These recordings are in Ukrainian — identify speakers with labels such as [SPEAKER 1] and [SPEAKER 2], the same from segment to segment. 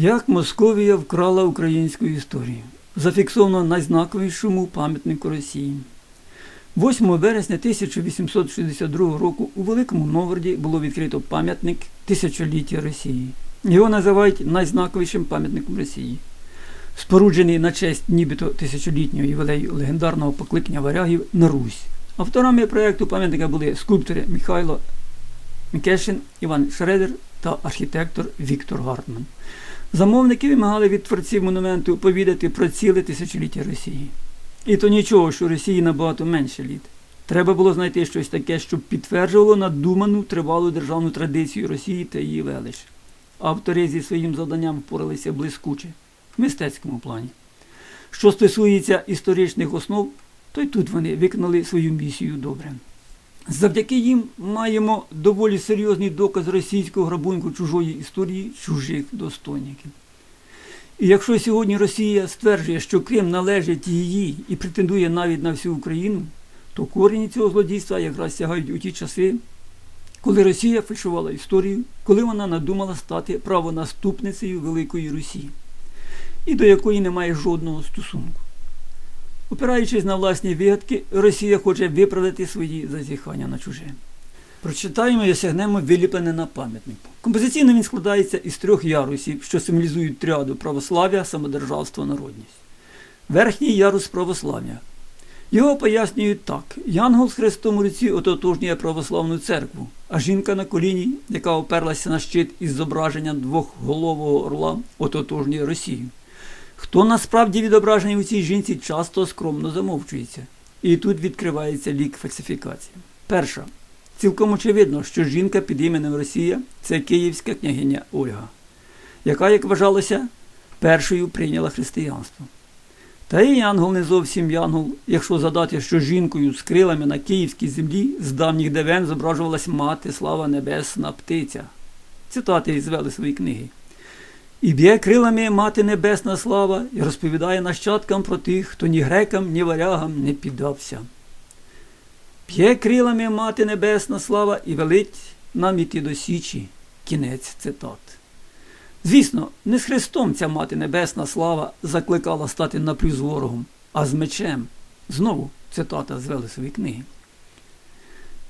[SPEAKER 1] Як Московія вкрала українську історію? Зафіксовано найзнаковішому пам'ятнику Росії. 8 вересня 1862 року у Великому Новгороді було відкрито пам'ятник Тисячоліття Росії. Його називають найзнаковішим пам'ятником Росії. Споруджений на честь нібито тисячолітнього ювілею легендарного покликання варягів на Русь. Авторами проєкту пам'ятника були скульптори Михайло Мікешин, Іван Шредер та архітектор Віктор Гартман. Замовники вимагали від творців монументу повідати про ціле тисячоліття Росії. І то нічого, що Росії набагато менше літ. Треба було знайти щось таке, щоб підтверджувало надуману тривалу державну традицію Росії та її велич. Автори зі своїм завданням впоралися блискуче в мистецькому плані. Що стосується історичних основ, то й тут вони виконали свою місію добре. Завдяки їм маємо доволі серйозний доказ російського грабунку чужої історії, чужих достойників. І якщо сьогодні Росія стверджує, що Крим належить її і претендує навіть на всю Україну, то корені цього злодійства якраз сягають у ті часи, коли Росія фальшувала історію, коли вона надумала стати правонаступницею Великої Русі, і до якої немає жодного стосунку. Опираючись на власні вигадки, Росія хоче виправдати свої зазіхання на чуже. Прочитаємо і осягнемо виліплене на пам'ятнику. Композиційно він складається із трьох ярусів, що символізують тріаду православ'я, самодержавство, народність. Верхній ярус православ'я. Його пояснюють так: Янгол з хрестом у руці ототожнює православну церкву, а жінка на коліні, яка оперлася на щит із зображенням двохголового орла, ототожнює Росію. Хто насправді відображений у цій жінці, часто скромно замовчується. І тут відкривається лік фальсифікації. Перша. Цілком очевидно, що жінка під іменем Росія це київська княгиня Ольга, яка, як вважалося, першою прийняла християнство. Та і янгол не зовсім янгол, якщо задати, що жінкою з крилами на київській землі з давніх давен зображувалась мати слава небесна птиця. Цитати із Велесової книги. І б'є крилами мати небесна слава і розповідає нащадкам про тих, хто ні грекам, ні варягам не піддався. П'є крилами мати небесна слава і велить нам іти до Січі. Кінець цитат. Звісно, не з Христом ця мати небесна слава закликала стати наплю з ворогом, а з мечем. Знову цитата з Велесової книги.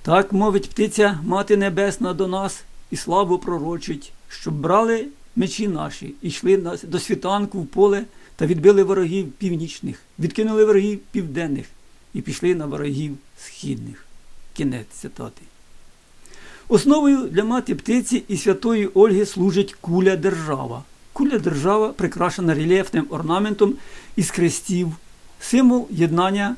[SPEAKER 1] Так мовить птиця мати небесна до нас і славу пророчить, щоб брали мечі наші йшли до світанку в поле та відбили ворогів північних, відкинули ворогів південних і пішли на ворогів східних. Кінець цитати. Основою для мати птиці і святої Ольги служить куля держава. Куля держава прикрашена рельєфним орнаментом із хрестів, символ єднання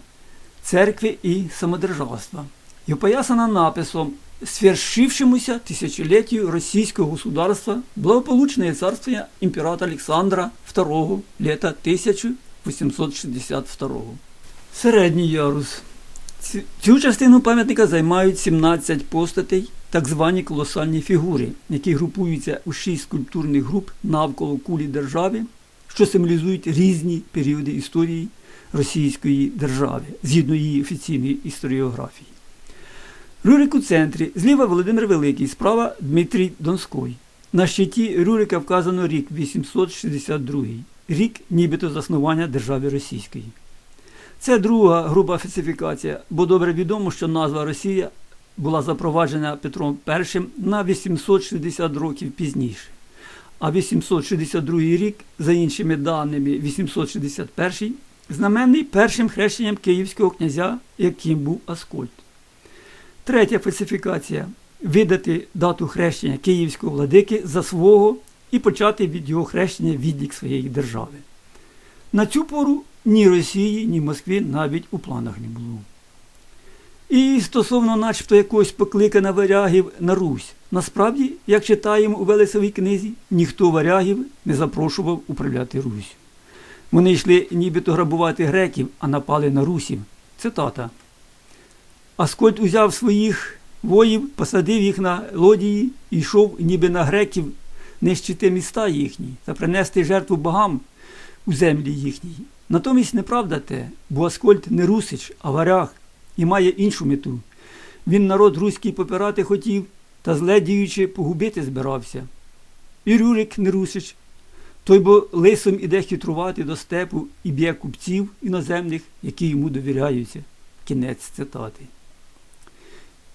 [SPEAKER 1] церкви і самодержавства. І опоясана написом свершившемуся тисячоліттю російського государства благополучне царствие імператора Олександра II літа 1862. Середній ярус. Цю частину пам'ятника займають 17 постатей, так звані колосальні фігури, які групуються у шість скульптурних груп навколо кулі держави, що символізують різні періоди історії Російської держави, згідно її офіційної історіографії. Рюрик у центрі, зліва Володимир Великий, справа Дмитрій Донський. На щиті Рюрика вказано рік 862, рік нібито заснування держави Російської. Це друга груба фальсифікація, бо добре відомо, що назва Росія була запроваджена Петром І на 860 років пізніше. А 862 рік, за іншими даними, 861 знаменний першим хрещенням київського князя, яким був Аскольд. Третя фальсифікація видати дату хрещення київського владики за свого і почати від його хрещення відлік своєї держави. На цю пору ні Росії, ні Москві навіть у планах не було. І стосовно начебто якогось покликана варягів на Русь. Насправді, як читаємо у Велесовій книзі, ніхто варягів не запрошував управляти Русь. Вони йшли нібито грабувати греків, а напали на русів. Цитата. Аскольд узяв своїх воїв, посадив їх на лодії і йшов ніби на греків нищити міста їхні та принести жертву богам у землі їхній. Натомість неправда те, бо Аскольд не русич, а варяг і має іншу мету. Він народ руський попирати хотів та зле діючи погубити збирався. І Рюрик не русич, Той бо лисом іде хитрувати до степу і б'є купців іноземних, які йому довіряються. Кінець цитати.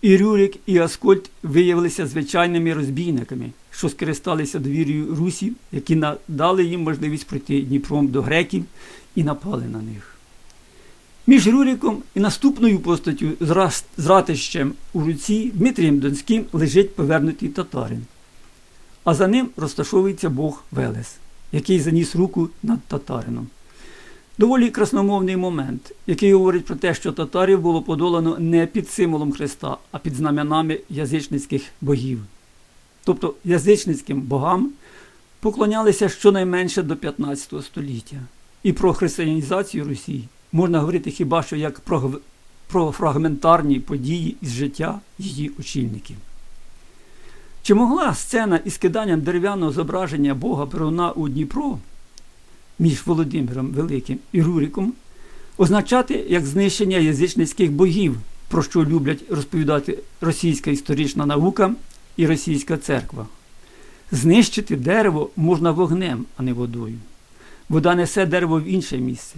[SPEAKER 1] І Рюрик, і Аскольд виявилися звичайними розбійниками, що скористалися довір'ю русів, які надали їм можливість пройти Дніпром до греків і напали на них. Між Рюриком і наступною постаттю з ратищем у руці Дмитрієм Донським лежить повернутий татарин, а за ним розташовується Бог Велес, який заніс руку над татарином. Доволі красномовний момент, який говорить про те, що татарів було подолано не під символом Христа, а під знаменами язичницьких богів. Тобто язичницьким богам поклонялися щонайменше до 15 століття. І про християнізацію Росії можна говорити хіба що як про, про фрагментарні події із життя її очільників. Чи могла сцена із киданням дерев'яного зображення Бога Перуна у Дніпро між Володимиром Великим і Руриком означати як знищення язичницьких богів, про що люблять розповідати російська історична наука і російська церква? Знищити дерево можна вогнем, а не водою. Вода несе дерево в інше місце.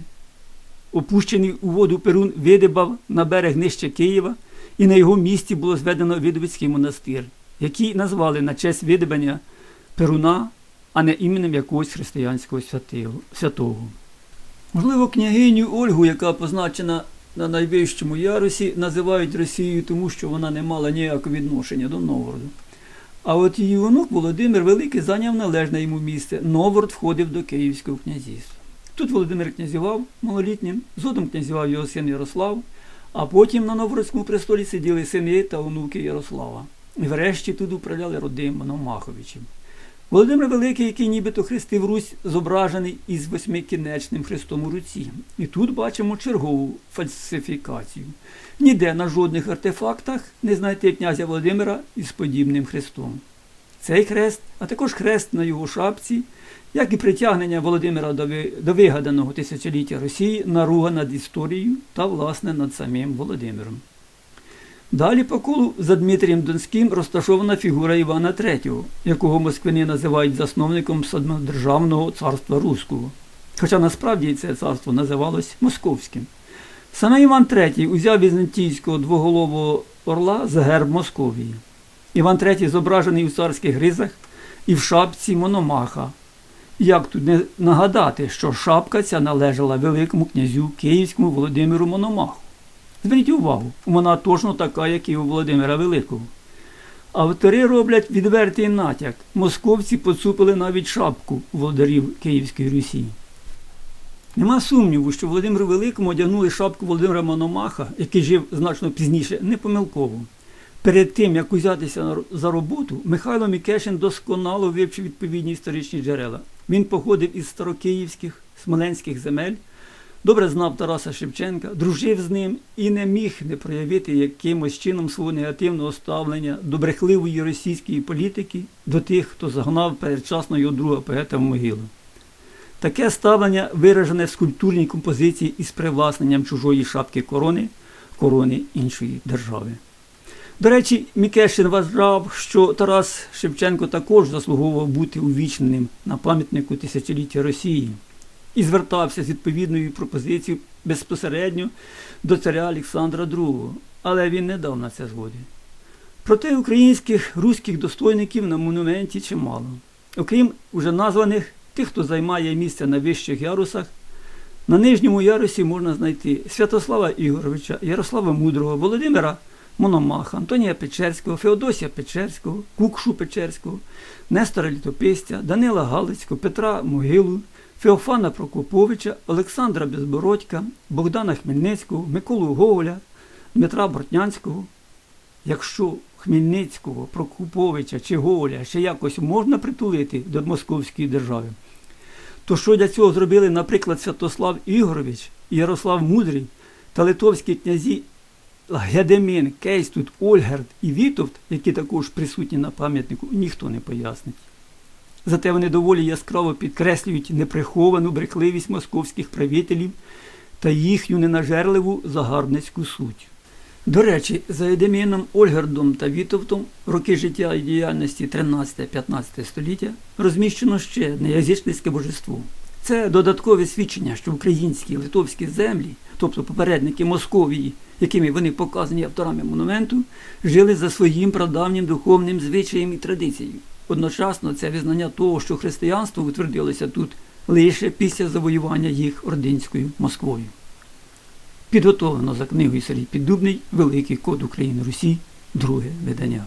[SPEAKER 1] Опущений у воду Перун видибав на берег нижче Києва, і на його місці було зведено Видовицький монастир, який назвали на честь видибання Перуна, а не іменем якогось християнського святого-. Можливо, княгиню Ольгу, яка позначена на найвищому ярусі, називають Росією, тому що вона не мала ніякого відношення до Новгороду. А от її онук Володимир Великий зайняв належне йому місце. Новгород входив до Київського князівства. Тут Володимир князював малолітнім, згодом князював його син Ярослав, а потім на Новгородському престолі сиділи сини та онуки Ярослава. І врешті тут управляли родим Мономаховичем. Володимир Великий, який нібито хрестив Русь, зображений із восьмикінечним хрестом у руці. І тут бачимо чергову фальсифікацію. Ніде на жодних артефактах не знайти князя Володимира із подібним хрестом. Цей хрест, а також хрест на його шапці, як і притягнення Володимира до вигаданого тисячоліття Росії, наруга над історією та, власне, над самим Володимиром. Далі по колу за Дмитрієм Донським розташована фігура Івана III, якого москвини називають засновником самодержавного царства Руського. Хоча насправді це царство називалось Московським. Саме Іван III узяв візантійського двоголового орла за герб Московії. Іван III зображений у царських гризах і в шапці Мономаха. Як тут не нагадати, що шапка ця належала великому князю Київському Володимиру Мономаху. Зверніть увагу, вона точно така, як і у Володимира Великого. Автори роблять відвертий натяк. Московці поцупили навіть шапку володарів Київської Русі. Нема сумніву, що Володимиру Великому одягнули шапку Володимира Мономаха, який жив значно пізніше, не помилково. Перед тим, як узятися за роботу, Михайло Мікешин досконало вивчив відповідні історичні джерела. Він походив із старокиївських, смоленських земель, добре знав Тараса Шевченка, дружив з ним і не міг не проявити якимось чином свого негативного ставлення до брехливої російської політики, до тих, хто загнав передчасно його друга поета в могилу. Таке ставлення виражене в скульптурній композиції із привласненням чужої шапки корони, корони іншої держави. До речі, Мікешин вважав, що Тарас Шевченко також заслуговував бути увічненим на пам'ятнику тисячоліття Росії і звертався з відповідною пропозицією безпосередньо до царя Олександра II, але він не дав на це згоди. Проте українських руських достойників на монументі чимало. Окрім уже названих тих, хто займає місце на вищих ярусах, на нижньому ярусі можна знайти Святослава Ігоровича, Ярослава Мудрого, Володимира Мономаха, Антонія Печерського, Феодосія Печерського, Кукшу Печерського, Нестора Літописця, Данила Галицького, Петра Могилу, Феофана Прокоповича, Олександра Безбородька, Богдана Хмельницького, Миколу Гоголя, Дмитра Бортнянського. Якщо Хмельницького, Прокоповича чи Гоголя ще якось можна притулити до Московської держави, то що для цього зробили, наприклад, Святослав Ігорович, Ярослав Мудрий та литовські князі Гедемін, Кейстут, Ольгерд і Вітовт, які також присутні на пам'ятнику, ніхто не пояснить. Зате вони доволі яскраво підкреслюють неприховану брехливість московських правителів та їхню ненажерливу загарбницьку суть. До речі, за Едеміном Ольгардом та Вітовтом роки життя і діяльності 13-15 століття розміщено ще одне язичницьке божество. Це додаткове свідчення, що українські і литовські землі, тобто попередники Московії, якими вони показані авторами монументу, жили за своїм прадавнім духовним звичаєм і традицією. Одночасно це визнання того, що християнство утвердилося тут лише після завоювання їх ординською Москвою. Підготовлено за книгою Сергій Піддубний Великий код України Русі, друге видання.